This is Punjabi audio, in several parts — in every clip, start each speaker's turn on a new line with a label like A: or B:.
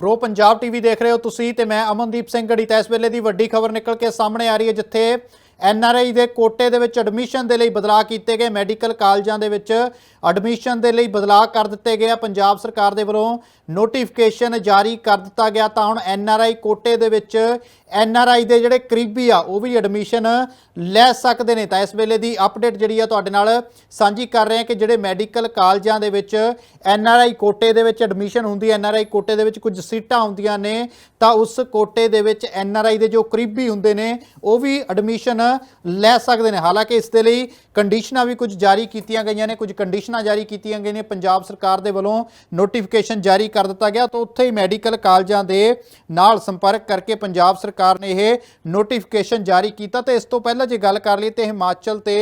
A: ਪ੍ਰੋ ਪੰਜਾਬ ਟੀਵੀ ਦੇਖ ਰਹੇ ਹੋ ਤੁਸੀਂ ਤੇ ਮੈਂ ਅਮਨਦੀਪ ਸਿੰਘ ਗੜੀ ਤਾਂ ਇਸ ਵੇਲੇ ਦੀ ਵੱਡੀ ਖਬਰ ਨਿਕਲ ਕੇ ਸਾਹਮਣੇ ਆ ਰਹੀ ਹੈ ਜਿੱਥੇ ਐਨਆਰਆਈ ਦੇ ਕੋਟੇ ਦੇ ਵਿੱਚ ਐਡਮਿਸ਼ਨ ਦੇ ਲਈ ਬਦਲਾਅ ਕੀਤੇ ਗਏ। ਮੈਡੀਕਲ ਕਾਲਜਾਂ ਦੇ ਵਿੱਚ ਐਡਮਿਸ਼ਨ ਦੇ ਲਈ ਬਦਲਾਅ ਕਰ ਦਿੱਤੇ ਗਏ ਪੰਜਾਬ ਸਰਕਾਰ ਦੇ ਵੱਲੋਂ ਨੋਟੀਫਿਕੇਸ਼ਨ ਜਾਰੀ ਕਰ ਦਿੱਤਾ ਗਿਆ ਤਾਂ ਹੁਣ ਐਨਆਰਆਈ ਕੋਟੇ ਦੇ ਵਿੱਚ ਐੱਨ ਆਰ ਆਈ ਦੇ ਜਿਹੜੇ ਕਰੀਬੀ ਆ, ਉਹ ਵੀ ਐਡਮਿਸ਼ਨ ਲੈ ਸਕਦੇ ਨੇ। ਤਾਂ ਇਸ ਵੇਲੇ ਦੀ ਅਪਡੇਟ ਜਿਹੜੀ ਆ ਤੁਹਾਡੇ ਨਾਲ ਸਾਂਝੀ ਕਰ ਰਹੇ ਹਾਂ ਕਿ ਜਿਹੜੇ ਮੈਡੀਕਲ ਕਾਲਜਾਂ ਦੇ ਵਿੱਚ ਐੱਨ ਆਰ ਆਈ ਕੋਟੇ ਦੇ ਵਿੱਚ ਐਡਮਿਸ਼ਨ ਹੁੰਦੀ ਐੱਨ ਆਰ ਆਈ ਕੋਟੇ ਦੇ ਵਿੱਚ ਕੁਝ ਸੀਟਾਂ ਹੁੰਦੀਆਂ ਨੇ, ਤਾਂ ਉਸ ਕੋਟੇ ਦੇ ਵਿੱਚ ਐੱਨ ਆਰ ਆਈ ਦੇ ਜੋ ਕਰੀਬੀ ਹੁੰਦੇ ਨੇ, ਉਹ ਵੀ ਐਡਮਿਸ਼ਨ ਲੈ ਸਕਦੇ ਨੇ। ਹਾਲਾਂਕਿ ਇਸ ਦੇ ਲਈ ਕੰਡੀਸ਼ਨਾਂ ਵੀ ਕੁਝ ਜਾਰੀ ਕੀਤੀਆਂ ਗਈਆਂ ਨੇ, ਕੁਝ ਕੰਡੀਸ਼ਨਾਂ ਜਾਰੀ ਕੀਤੀਆਂ ਗਈਆਂ ਨੇ। ਪੰਜਾਬ ਸਰਕਾਰ ਦੇ ਵੱਲੋਂ ਨੋਟੀਫਿਕੇਸ਼ਨ ਜਾਰੀ ਕਰ ਦਿੱਤਾ ਗਿਆ। ਤਾਂ ਉੱਥੇ ਹੀ ਮੈਡੀਕਲ ਕਾਲਜਾਂ ਦੇ ਨਾਲ ਸੰਪਰਕ ਕਰਕੇ ਪੰਜਾਬ ਸਰਕਾਰ ਸਰਕਾਰ ਨੇ ਇਹ ਨੋਟੀਫਿਕੇਸ਼ਨ ਜਾਰੀ ਕੀਤਾ ਤੇ ਇਸ ਤੋਂ ਪਹਿਲਾਂ ਜੇ ਗੱਲ ਕਰ ਲਈ ਤੇ ਹਿਮਾਚਲ ਤੇ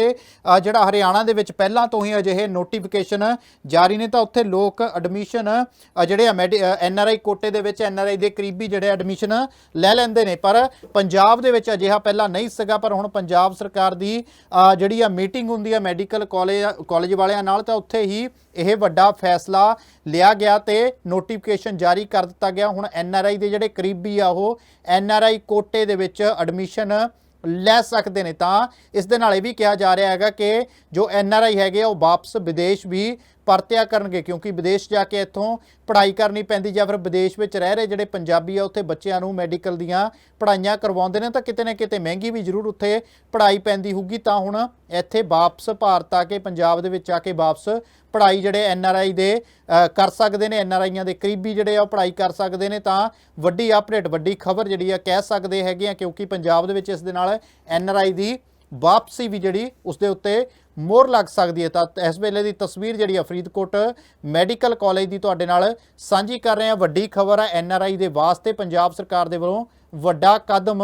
A: ਜਿਹੜਾ ਹਰਿਆਣਾ ਦੇ ਵਿੱਚ ਪਹਿਲਾਂ ਤੋਂ ਹੀ ਅਜਿਹੇ ਨੋਟੀਫਿਕੇਸ਼ਨ ਜਾਰੀ ਨੇ ਤਾਂ ਉੱਥੇ ਲੋਕ ਐਡਮਿਸ਼ਨ ਜਿਹੜੇ ਆ ਆਈ ਕੋਟੇ ਦੇ ਵਿੱਚ ਐੱਨ ਆਰ ਆਈ ਦੇ ਕਰੀਬੀ ਜਿਹੜੇ ਐਡਮਿਸ਼ਨ ਲੈ ਲੈਂਦੇ ਨੇ। ਪਰ ਪੰਜਾਬ ਦੇ ਵਿੱਚ ਅਜਿਹਾ ਪਹਿਲਾਂ ਨਹੀਂ ਸੀਗਾ, ਪਰ ਹੁਣ ਪੰਜਾਬ ਸਰਕਾਰ ਦੀ ਜਿਹੜੀ ਆ ਮੀਟਿੰਗ ਹੁੰਦੀ ਆ ਮੈਡੀਕਲ ਕਾਲਜ ਕਾਲਜ ਵਾਲਿਆਂ ਨਾਲ ਤਾਂ ਉੱਥੇ ਹੀ ਇਹ ਵੱਡਾ ਫੈਸਲਾ ਲਿਆ ਗਿਆ ਤੇ ਨੋਟੀਫਿਕੇਸ਼ਨ ਜਾਰੀ ਕਰ ਦਿੱਤਾ ਗਿਆ। ਹੁਣ ਐੱਨ ਆਰ ਆਈ ਦੇ ਜਿਹੜੇ ਕਰੀਬੀ ਆ ਉਹ ਐੱਨ ਆਰ ਆਈ ਕੋਟੇ ਦੇ ਵਿੱਚ ਐਡਮਿਸ਼ਨ ਲੈ ਸਕਦੇ ਨੇ। ਤਾਂ ਇਸ ਦੇ ਨਾਲ ਇਹ ਵੀ ਕਿਹਾ ਜਾ ਰਿਹਾ ਹੈਗਾ ਕਿ ਜੋ ਐੱਨ ਆਰ ਆਈ ਹੈਗੇ ਆ, ਉਹ ਵਾਪਸ ਵਿਦੇਸ਼ ਵੀ ਪਰਤਿਆ ਕਰਨਗੇ, ਕਿਉਂਕਿ ਵਿਦੇਸ਼ ਜਾ ਕੇ ਇੱਥੋਂ ਪੜ੍ਹਾਈ ਕਰਨੀ ਪੈਂਦੀ ਜਾਂ ਫਿਰ ਵਿਦੇਸ਼ ਵਿੱਚ ਰਹਿ ਰਹੇ ਜਿਹੜੇ ਪੰਜਾਬੀ ਆ, ਉੱਥੇ ਬੱਚਿਆਂ ਨੂੰ ਮੈਡੀਕਲ ਦੀਆਂ ਪੜ੍ਹਾਈਆਂ ਕਰਵਾਉਂਦੇ ਨੇ, ਤਾਂ ਕਿਤੇ ਨਾ ਕਿਤੇ ਮਹਿੰਗੀ ਵੀ ਜ਼ਰੂਰ ਉੱਥੇ ਪੜ੍ਹਾਈ ਪੈਂਦੀ ਹੋਊਗੀ। ਤਾਂ ਹੁਣ ਇੱਥੇ ਵਾਪਸ ਭਾਰਤ ਆ ਕੇ, ਪੰਜਾਬ ਦੇ ਵਿੱਚ ਆ ਕੇ ਵਾਪਸ ਪੜ੍ਹਾਈ ਜਿਹੜੇ ਐੱਨ ਆਰ ਆਈ ਦੇ ਕਰ ਸਕਦੇ ਨੇ, ਐੱਨ ਆਰ ਆਈਆਂ ਦੇ ਕਰੀਬੀ ਜਿਹੜੇ ਆ ਉਹ ਪੜ੍ਹਾਈ ਕਰ ਸਕਦੇ ਨੇ, ਤਾਂ ਵੱਡੀ ਅਪਡੇਟ, ਵੱਡੀ ਖਬਰ ਜਿਹੜੀ ਆ ਕਹਿ ਸਕਦੇ ਹੈਗੇ ਆ, ਕਿਉਂਕਿ ਪੰਜਾਬ ਦੇ ਵਿੱਚ ਇਸ ਦੇ ਨਾਲ ਐੱਨ ਆਰ ਆਈ ਦੀ ਵਾਪਸੀ ਵੀ ਜਿਹੜੀ ਉਸ ਦੇ ਉੱਤੇ ਮੋਹਰ ਲੱਗ ਸਕਦੀ ਹੈ। ਤਾਂ ਇਸ ਵੇਲੇ ਦੀ ਤਸਵੀਰ ਜਿਹੜੀ ਆ ਫਰੀਦਕੋਟ ਮੈਡੀਕਲ ਕਾਲਜ ਦੀ ਤੁਹਾਡੇ ਨਾਲ ਸਾਂਝੀ ਕਰ ਰਹੇ ਹਾਂ। ਵੱਡੀ ਖਬਰ ਹੈ ਐਨਆਰਆਈ ਦੇ ਵਾਸਤੇ ਪੰਜਾਬ ਸਰਕਾਰ ਦੇ ਵੱਲੋਂ ਵੱਡਾ ਕਦਮ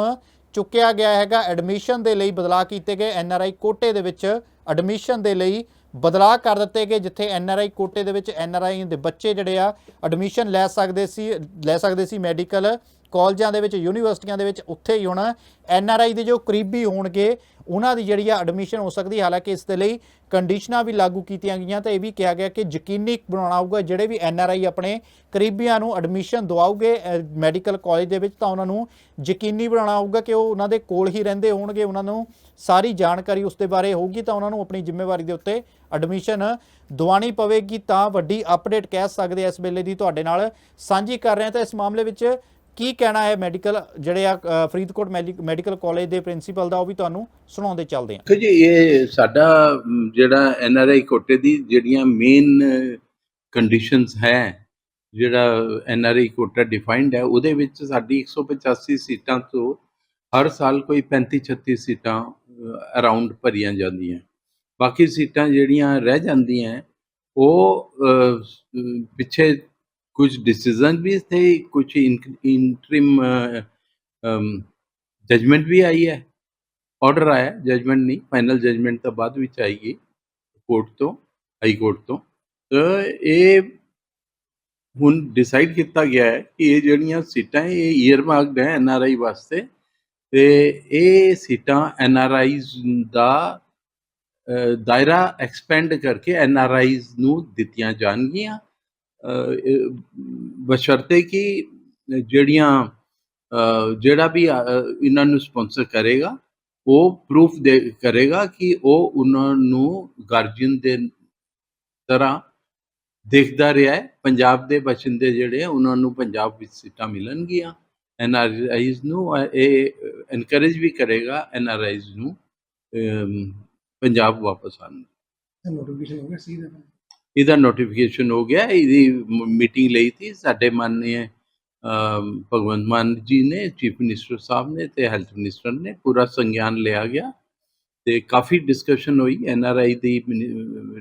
A: ਚੁੱਕਿਆ ਗਿਆ ਹੈਗਾ। ਐਡਮਿਸ਼ਨ ਦੇ ਲਈ ਬਦਲਾਅ ਕੀਤੇ ਗਏ। ਐਨਆਰਆਈ ਕੋਟੇ ਦੇ ਵਿੱਚ ਐਡਮਿਸ਼ਨ ਦੇ ਲਈ ਬਦਲਾਅ ਕਰ ਦਿੱਤੇ ਗਏ, ਜਿੱਥੇ ਐਨਆਰਆਈ ਕੋਟੇ ਦੇ ਵਿੱਚ ਐਨਆਰਆਈ ਦੇ ਬੱਚੇ ਜਿਹੜੇ ਆ ਐਡਮਿਸ਼ਨ ਲੈ ਸਕਦੇ ਸੀ, ਲੈ ਸਕਦੇ ਸੀ ਮੈਡੀਕਲ ਕਾਲਜਾਂ ਦੇ ਵਿੱਚ, ਯੂਨੀਵਰਸਿਟੀਆਂ ਦੇ ਵਿੱਚ ਉੱਥੇ ਹੀ ਹੁਣ। ਐੱਨ ਆਰ ਆਈ ਦੇ ਜੋ ਕਰੀਬੀ ਹੋਣਗੇ, ਉਹਨਾਂ ਦੀ ਜਿਹੜੀ ਆ ਐਡਮਿਸ਼ਨ ਹੋ ਸਕਦੀ ਹਾਲਾਂਕਿ ਇਸ ਦੇ ਲਈ ਕੰਡੀਸ਼ਨਾਂ ਵੀ ਲਾਗੂ ਕੀਤੀਆਂ ਗਈਆਂ ਤੇ ਇਹ ਵੀ ਕਿਹਾ ਗਿਆ ਕਿ ਯਕੀਨੀ ਬਣਾਉਣਾ ਹੋਊਗਾ, ਜਿਹੜੇ ਵੀ ਐੱਨ ਆਰ ਆਈ ਆਪਣੇ ਕਰੀਬੀਆਂ ਨੂੰ ਐਡਮਿਸ਼ਨ ਦਵਾਉਗੇ ਮੈਡੀਕਲ ਕਾਲਜ ਦੇ ਵਿੱਚ, ਤਾਂ ਉਹਨਾਂ ਨੂੰ ਯਕੀਨੀ ਬਣਾਉਣਾ ਹੋਊਗਾ ਕਿ ਉਹ ਉਹਨਾਂ ਦੇ ਕੋਲ ਹੀ ਰਹਿੰਦੇ ਹੋਣਗੇ। ਉਹਨਾਂ ਨੂੰ ਸਾਰੀ ਜਾਣਕਾਰੀ ਉਸ ਦੇ ਬਾਰੇ ਹੋਊਗੀ, ਤਾਂ ਉਹਨਾਂ ਨੂੰ ਆਪਣੀ ਜ਼ਿੰਮੇਵਾਰੀ ਦੇ ਉੱਤੇ ਐਡਮਿਸ਼ਨ ਦਵਾਣੀ ਪਵੇਗੀ। ਤਾਂ ਵੱਡੀ ਅਪਡੇਟ ਕਹਿ ਸਕਦੇ ਇਸ ਵੇਲੇ ਦੀ ਤੁਹਾਡੇ ਨਾਲ। ਸਾਂਝੀ ਕਰ ਰਹੇ ਹਾਂ ਤਾਂ ਇਸ ਮਾਮਲੇ ਵਿੱਚ ਕੀ ਕਹਿਣਾ ਹੈ ਮੈਡੀਕਲ ਜਿਹੜੇ ਆ ਅ, ਫਰੀਦਕੋਟ ਮੈਡੀਕਲ ਕਾਲਜ ਦੇ ਪ੍ਰਿੰਸੀਪਲ ਦਾ ਉਹ ਵੀ ਤੁਹਾਨੂੰ ਸੁਣਾਉਂਦੇ ਚੱਲਦੇ ਹਾਂ
B: ਜੀ ਇਹ ਸਾਡਾ ਜਿਹੜਾ ਮ, ਆਰ ਆਈ ਕੋਟੇ ਦੀ ਜਿਹੜੀਆਂ ਮੇਨ ਕੰਡੀਸ਼ਨਸ ਹੈ ਜਿਹੜਾ N R I quota defined ਹੈ ਉਹਦੇ ਵਿੱਚ ਸਾਡੀ 185 ਸੀਟਾਂ ਤੋਂ ਹਰ ਸਾਲ ਕੋਈ 35 36 ਸੀਟਾਂ ਅਰਾਊਂਡ ਭਰੀਆਂ ਜਾਂਦੀਆਂ। ਬਾਕੀ ਸੀਟਾਂ ਜਿਹੜੀਆਂ ਰਹਿ ਜਾਂਦੀਆਂ ਉਹ ਪਿੱਛੇ ਕੁਝ ਡਿਸੀਜਨ ਵੀ ਥੇ ਕੁਝ ਇੰਟਰਿਮ ਜਜਮੈਂਟ ਵੀ ਆਈ ਹੈ ਆਰਡਰ ਆਇਆ ਜਜਮੈਂਟ ਨਹੀਂ ਫਾਈਨਲ ਜਜਮੈਂਟ ਤਾਂ ਬਾਅਦ ਵਿੱਚ ਆਏਗੀ ਕੋਰਟ ਤੋਂ ਹਾਈ ਕੋਰਟ ਤੋਂ ਇਹ ਹੁਣ ਡਿਸਾਈਡ ਕੀਤਾ ਗਿਆ ਹੈ ਕਿ ਇਹ ਜਿਹੜੀਆਂ ਸੀਟਾਂ ਇਹ ਈਅਰ ਮਾਰਕਡ ਹੈ ਆਈ ਵਾਸਤੇ ਤੇ ਇਹ ਸੀਟਾਂ ਐੱਨ ਆਰ ਆਈਜ਼ ਦਾ ਦਾਇਰਾ ਐਕਸਪੈਂਡ ਕਰਕੇ ਐੱਨ ਆਰ ਆਈਜ਼ ਨੂੰ ਦਿੱਤੀਆਂ ਜਾਣਗੀਆਂ ਬਸ਼ਰਤੇ ਕਿ ਜਿਹੜੀਆਂ ਜਿਹੜਾ ਵੀ ਇਹਨਾਂ ਨੂੰ ਸਪਾਂਸਰ ਕਰੇਗਾ, ਉਹ ਪ੍ਰੂਫ ਦੇ, ਕਰੇਗਾ ਕਿ ਉਹ ਉਹਨਾਂ ਨੂੰ ਗਾਰਜੀਅਨ ਦੇ ਤਰ੍ਹਾਂ ਦੇਖਦਾ ਰਿਹਾ ਹੈ। ਪੰਜਾਬ ਦੇ ਬਸ਼ਿੰਦੇ ਜਿਹੜੇ ਉਹਨਾਂ ਨੂੰ ਪੰਜਾਬ ਵਿੱਚ ਸੀਟਾਂ ਮਿਲਣਗੀਆਂ। ਐਨਆਰਆਈਜ਼ ਨੂੰ ਇਹ ਐਨਕਰੇਜ ਵੀ ਕਰੇਗਾ ਐਨਆਰਆਈਜ਼ ਨੂੰ ਪੰਜਾਬ ਵਾਪਸ ਆਉਣ
C: ਨੋਟੀਫਿਕੇਸ਼ਨ ਹੋ ਗਿਆ ਸੀ ਦਾ
B: ਇਹਦਾ ਨੋਟੀਫਿਕੇਸ਼ਨ ਹੋ ਗਿਆ, ਇਹਦੀ ਮੀਟਿੰਗ ਲਈ ਸੀ, ਸਾਡੇ ਮਾਨनीय ਭਗਵੰਤ ਮਾਨ ਜੀ ਨੇ ਚੀਫ ਮਿਨਿਸਟਰ ਸਾਹਿਬ ਨੇ ਤੇ ਹੈਲਥ ਮਿਨਿਸਟਰ ਨੇ ਪੂਰਾ ਸੰਗਿਆਨ ਲਿਆ ਗਿਆ ਤੇ ਕਾਫੀ ਡਿਸਕਸ਼ਨ ਹੋਈ ਐੱਨ ਆਰ ਆਈ ਦੀ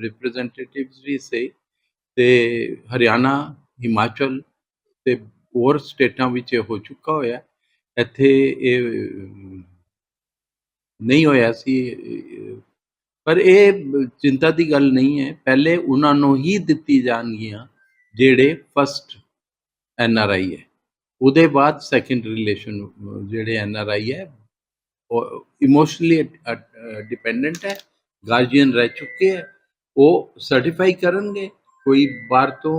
B: ਰਿਪਰੈਜ਼ੈਂਟੇਟਿਵਸ ਵੀ ਸੇ ਤੇ ਹਰਿਆਣਾ, ਹਿਮਾਚਲ ਤੇ ਹੋਰ ਸਟੇਟਾਂ ਵਿੱਚ ਇਹ ਹੋ ਚੁੱਕਾ ਹੋਇਆ। ਇੱਥੇ ਇਹ ਨਹੀਂ ਹੋਇਆ ਸੀ ਪਰ ਇਹ ਚਿੰਤਾ ਦੀ ਗੱਲ ਨਹੀਂ ਹੈ। ਪਹਿਲੇ ਉਹਨਾਂ ਨੂੰ ਹੀ ਦਿੱਤੀ ਜਾਣਗੀਆਂ, ਜਿਹੜੇ ਫਸਟ ਐਨ ਆਰ ਆਈ ਹੈ। ਉਹਦੇ ਬਾਅਦ ਸੈਕੰਡ ਰਿਲੇਸ਼ਨ ਜਿਹੜੇ ਐਨ ਆਰ ਆਈ ਹੈ, ਉਹ ਇਮੋਸ਼ਨਲੀ ਡਿਪੈਂਡੈਂਟ ਹੈ ਗਾਰਡੀਅਨ ਰਹਿ ਚੁੱਕੇ ਹੈ। ਉਹ ਸਰਟੀਫਾਈ ਕਰਨਗੇ। ਕੋਈ ਬਾਹਰ ਤੋਂ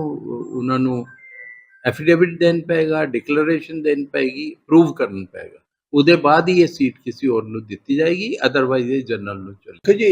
B: ਉਹਨਾਂ ਨੂੰ ਐਫੀਡੇਵਿਟ ਦੇਣ ਪਏਗਾ ਡਿਕਲੇਰੇਸ਼ਨ ਦੇਣ ਪਏਗੀ ਪ੍ਰੂਵ ਕਰਨ ਪਏਗਾ। ਉਹਦੇ ਬਾਅਦ ਹੀ ਇਹ ਸੀਟ ਕਿਸੇ ਹੋਰ ਨੂੰ ਦਿੱਤੀ ਜਾਏਗੀ ਅਦਰਵਾਈਜ਼ ਇਹ ਜਨਰਲ ਨੂੰ ਚਲੇ ਜੀ